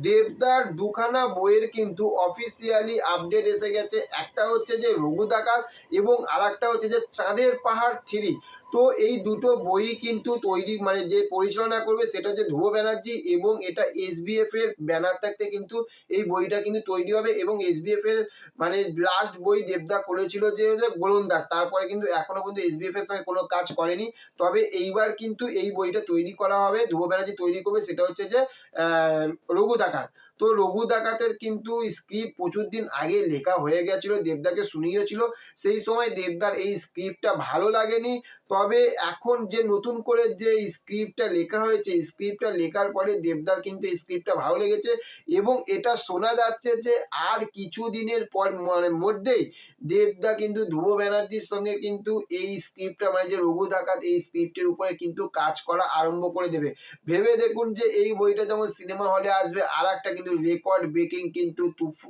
দেবদার দুখানা বইয়ের কিন্তু অফিসিয়ালি আপডেট এসে গেছে। একটা হচ্ছে যে রঘু দাকাল এবং আর একটা হচ্ছে যে চাঁদের পাহাড় থ্রি। তো এই দুটো বই কিন্তু তৈরি মানে যে পরিচালনা করবে সেটা হচ্ছে ধ্রুব ব্যানার্জি এবং এটা এসবিএফ এর ব্যানার থাকতে কিন্তু এই বইটা কিন্তু তৈরি হবে এবং এসবিএফ এর মানে লাস্ট বই দেবদা করেছিল যে হচ্ছে গোলন্দাজ তারপরে কিন্তু এখনও পর্যন্ত এসবিএফ এর সঙ্গে কোনো কাজ করেনি। তবে এইবার কিন্তু এই বইটা তৈরি করা হবে ধ্রুব ব্যানার্জি তৈরি করবে সেটা হচ্ছে যে আহ, রঘু ডাকাত তো রঘু ডাকাতের কিন্তু স্ক্রিপ্ট প্রচুর দিন আগে লেখা হয়ে গেছিল, দেবদাকে শুনিয়েছিল। সেই সময় দেবদার এই স্ক্রিপ্টটা ভালো লাগেনি। তবে এখন যে নতুন করে যে স্ক্রিপ্টটা লেখা হয়েছে স্ক্রিপ্টটা লেখার পরে দেবদার কিন্তু স্ক্রিপ্টটা ভালো লেগেছে এবং এটা শোনা যাচ্ছে যে আর কিছু দিনের পর মানে মধ্যেই দেবদা কিন্তু ধ্রুব ব্যানার্জির সঙ্গে কিন্তু এই স্ক্রিপ্টটা মানে যে রঘু ডাকাত এই স্ক্রিপ্টের উপরে কিন্তু কাজ করা আরম্ভ করে দেবে। ভেবে দেখুন যে এই বইটা যেমন সিনেমা হলে আসবে আর একটা কিন্তু রেকর্ড ব্রেকিং কিন্তু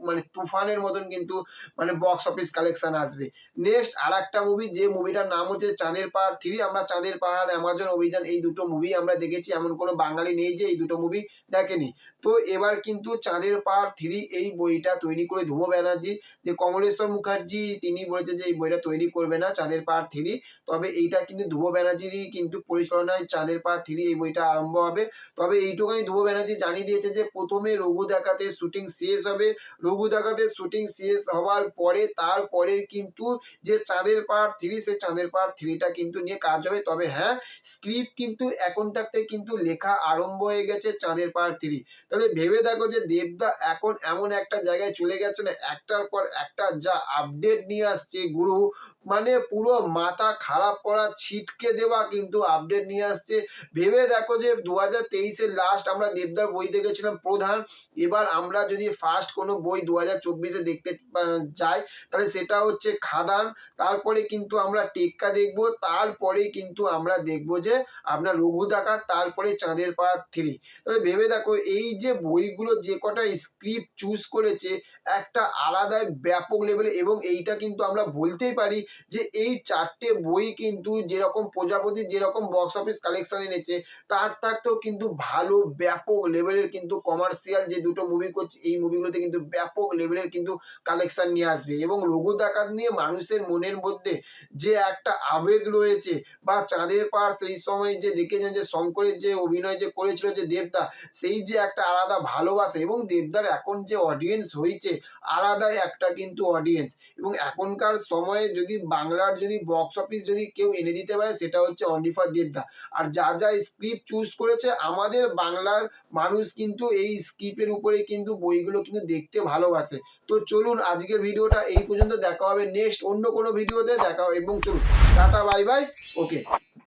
মানে তুফানের মতন কিন্তু মানে বক্স অফিস কালেকশন আসবে। নেক্সট আর একটা মুভি যে মুভিটার নাম হচ্ছে চাঁদের পাহাড় থ্রি আমরা চাঁদের পাহাড় অ্যামাজন অভিযান এই দুটো মুভি আমরা দেখেছি। এমন কোনো বাঙালি নেই যে এই দুটো মুভি দেখেনি। তো এবার কিন্তু চাঁদের পাহাড় থ্রি এই বইটা তৈরি করে ধ্রুব ব্যানার্জি, যে কমলেশ্বর মুখার্জি, তিনি বলেছে যে এই বইটা তৈরি করবে না চাঁদের পাহাড় থ্রি তবে এইটা কিন্তু ধ্রুব ব্যানার্জিরই কিন্তু পরিচালনায় চাঁদের পাহাড় থ্রি এই বইটা আরম্ভ হবে। তবে এইটুকুনি ধ্রুব ব্যানার্জি জানিয়ে দিয়েছে যে প্রথমে রঘু ডাকাতের শুটিং শেষ হবে। রঘু ডাকাতের শুটিং শেষ হওয়ার পরে, তারপরে কিন্তু যে চাঁদের পাহাড় থ্রি সেই চাঁদের পাহাড় থ্রিটা কিন্তু নিয়ে কাজ হবে। তবে হ্যাঁ স্ক্রিপ্ট কিন্তু এখন থাকতে কিন্তু লেখা আরম্ভ হয়ে গেছে চাঁদের পাহাড় থ্রি তাহলে ভেবে দেখো যে দেবদা এখন এমন একটা জায়গায় চলে গেছে না একটার পর একটা যা আপডেট নিয়ে আসছে গুরু মানে পুরো মাথা খারাপ করা, ছিটকে দেওয়া কিন্তু আপডেট নিয়ে আসছে। ভেবে দেখো যে দু হাজার তেইশের লাস্ট আমরা দেবদার বই দেখেছিলাম প্রধান এবার আমরা যদি ফার্স্ট কোনো বই দু হাজার চব্বিশে দেখতে যাই, তাহলে সেটা হচ্ছে খাদান, তারপরে কিন্তু আমরা টেক্কা দেখব, তারপরে কিন্তু আমরা দেখব যে আপনার রঘু ডাকাত তারপরে চাঁদের পাহাড় থ্রি তাহলে ভেবে দেখো, এই যে বইগুলো যে কটা স্ক্রিপ্ট চুজ করেছে, একটা আলাদাই ব্যাপক লেভেলে এবং এইটা কিন্তু আমরা বলতেই পারি যে এই চারটে বই কিন্তু যেরকম প্রজাপতি যেরকম বক্স অফিস কালেকশন এনেছে, তার থাকতেও কিন্তু ভালো, ব্যাপক লেভেলের কিন্তু কমার্শিয়াল যে দুটো মুভি করছে, এই মুভিগুলোতে কিন্তু ব্যাপক লেভেলের কিন্তু কালেকশন নিয়ে আসবে এবং রঘু ডাকাত নিয়ে মানুষের মনের মধ্যে যে একটা আবেগ রয়েছে বা চাঁদের পাহাড় সেই সময় যে দেখেছেন যে শঙ্করের যে অভিনয় যে করেছিল যে দেবদা সেই যে একটা আলাদা ভালোবাসা এবং দেবদার এখন যে অডিয়েন্স হয়েছে আলাদাই একটা কিন্তু অডিয়েন্স এবং এখনকার সময়ে যদি বাংলার যদি বক্স অফিস যদি কেউ এনে দিতে পারে সেটা হচ্ছে অন্ডিফার দেবদা আর যা যা স্ক্রিপ্ট চুজ করেছে, আমাদের বাংলার মানুষ কিন্তু এই স্ক্রিপ্টের উপরে কিন্তু বইগুলো কিন্তু দেখতে ভালোবাসে। তো চলুন আজকের ভিডিওটা এই পর্যন্ত দেখা হবে। নেক্সট অন্য কোনো ভিডিওতে দেখা হবে। এবং চলুন, টাটা, বাই বাই, ওকে।